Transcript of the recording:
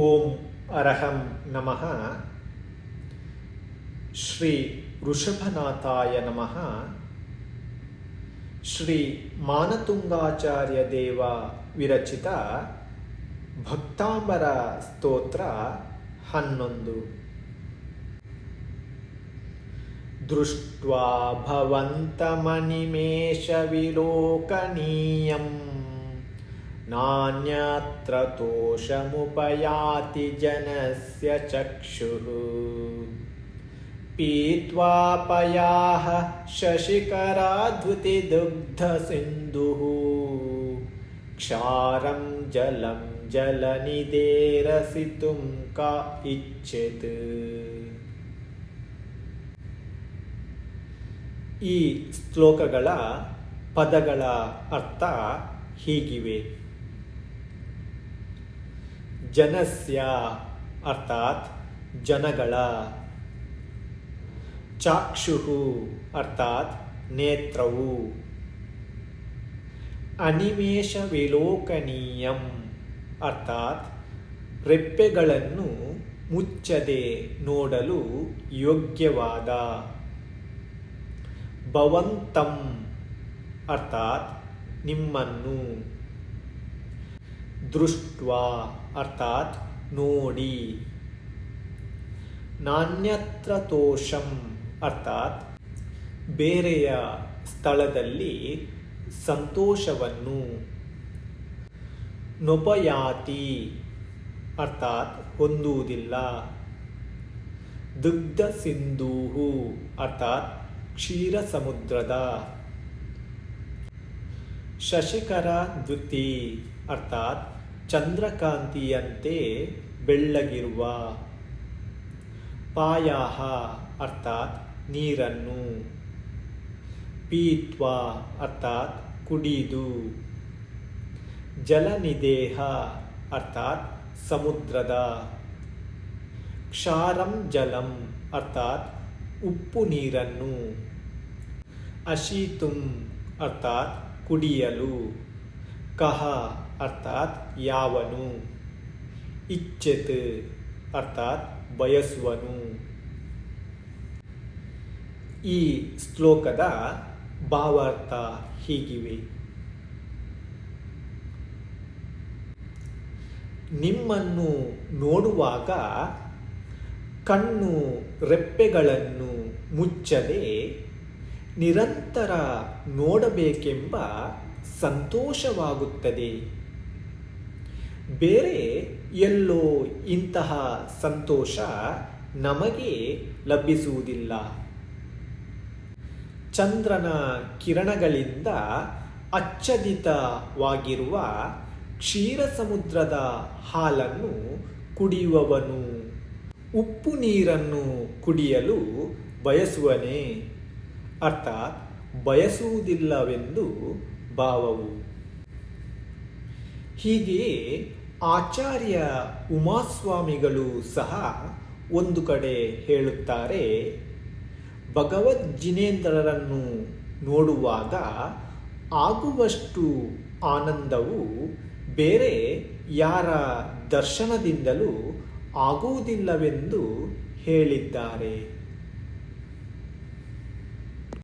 ಓಂ ಅರಹಂ ನಮಃ ಶ್ರೀ ವೃಷಭನಾಥಾಯ ನಮಃ ಶ್ರೀ ಮಾನತುಂಗಾಚಾರ್ಯ ದೇವ ವಿರಚಿತ ಭಕ್ತಾಂಬರ ಸ್ತೋತ್ರ ಹನ್ನೊಂದು ದೃಷ್ಟ್ವಾ ಭವಂತಮನಿಮೇಷವಿಲೋಕನೀಯಂ ನಾನ್ಯತ್ರ ತೋಷಮುಪಯಾತಿ ಜನಸ್ಯ ಚಕ್ಷುಃ पीत्वा पयाः शशिकराद्युतिदुग्धसिन्धुः क्षारं जलं जलनिदेरसितुं का इच्छेत् ಈ ಶ್ಲೋಕಗಳ ಪದಗಳ ಅರ್ಥ ಹೀಗಿವೆ ಜನಸ್ಯ ಅರ್ಥಾತ್ ಜನಗಳ. ಚಾಕ್ಷುಹು ಅರ್ಥಾತ್ ನೇತ್ರವು. ಅನಿಮೇಷ ವಿಲೋಕನೀಯಂ ಅರ್ಥಾತ್ ರೆಪ್ಪೆಗಳನ್ನು ಮುಚ್ಚದೆ ನೋಡಲು ಯೋಗ್ಯವಾದ. ಭವಂತಂ ಅರ್ಥಾತ್ ನಿಮ್ಮನ್ನು. ದೃಷ್ಟ್ವಾ ಅರ್ಥಾತ್ ನೋಡಿ. ನಾಣ್ಯತ್ರ ತೋಷಂ ಅರ್ಥಾತ್ ಬೇರೆಯ ಸ್ಥಳದಲ್ಲಿ ಸಂತೋಷವನ್ನು. ನೊಪಯಾತಿ ಅರ್ಥಾತ್ ಹೊಂದುವುದಿಲ್ಲ. ದುಗ್ಧ ಸಿಂಧೂಹು ಅರ್ಥಾತ್ ಕ್ಷೀರ ಸಮುದ್ರದ ಶಶಿಕರ ದ್ಯುತಿ ಅರ್ಥಾತ್ ಚಂದ್ರಕಾಂತಿಯಂತೆ ಬೆಳ್ಳಗಿರುವ ಪಾಯಾಹ ಅರ್ಥಾತ್ ನೀರನ್ನು. ಪೀತ್ವ ಅರ್ಥಾತ್ ಕುಡಿದು. ಜಲನಿದೇಹ ಅರ್ಥಾತ್ ಸಮುದ್ರದ. ಕ್ಷಾರಂ ಜಲಂ ಅರ್ಥಾತ್ ಉಪ್ಪು ನೀರನ್ನು. ಅಶೀತುಂ ಅರ್ಥಾತ್ ಕುಡಿಯಲು. ಕಹ ಅರ್ಥಾತ್ ಯಾವನು. ಇಚ್ಛೆತ್ ಅರ್ಥಾತ್ ಬಯಸುವನು. ಈ ಶ್ಲೋಕದ ಭಾವಾರ್ಥ ಹೀಗಿವೆ. ನಿಮ್ಮನ್ನು ನೋಡುವಾಗ ಕಣ್ಣು ರೆಪ್ಪೆಗಳನ್ನು ಮುಚ್ಚದೆ ನಿರಂತರ ನೋಡಬೇಕೆಂಬ ಸಂತೋಷವಾಗುತ್ತದೆ. ಬೇರೆ ಎಲ್ಲೋ ಇಂತಹ ಸಂತೋಷ ನಮಗೆ ಲಭಿಸುವುದಿಲ್ಲ. ಚಂದ್ರನ ಕಿರಣಗಳಿಂದ ಅಚ್ಚದಿತವಾಗಿರುವ ಕ್ಷೀರ ಸಮುದ್ರದ ಹಾಲನ್ನು ಕುಡಿಯುವವನು. ಉಪ್ಪು ನೀರನ್ನು ಕುಡಿಯಲು ಬಯಸುವನೇ. ಅರ್ಥಾತ್ ಬಯಸುವುದಿಲ್ಲವೆಂದು ಭಾವವು. ಹೀಗೆಯೇ ಆಚಾರ್ಯ ಉಮಾಸ್ವಾಮಿಗಳು ಸಹ ಒಂದು ಕಡೆ ಹೇಳುತ್ತಾರೆ ಭಗವಜ್ಜಿನೇಂದ್ರರನ್ನು ನೋಡುವಾಗ ಆಗುವಷ್ಟು ಆನಂದವು ಬೇರೆ ಯಾರ ದರ್ಶನದಿಂದಲೂ ಆಗುವುದಿಲ್ಲವೆಂದು ಹೇಳಿದ್ದಾರೆ.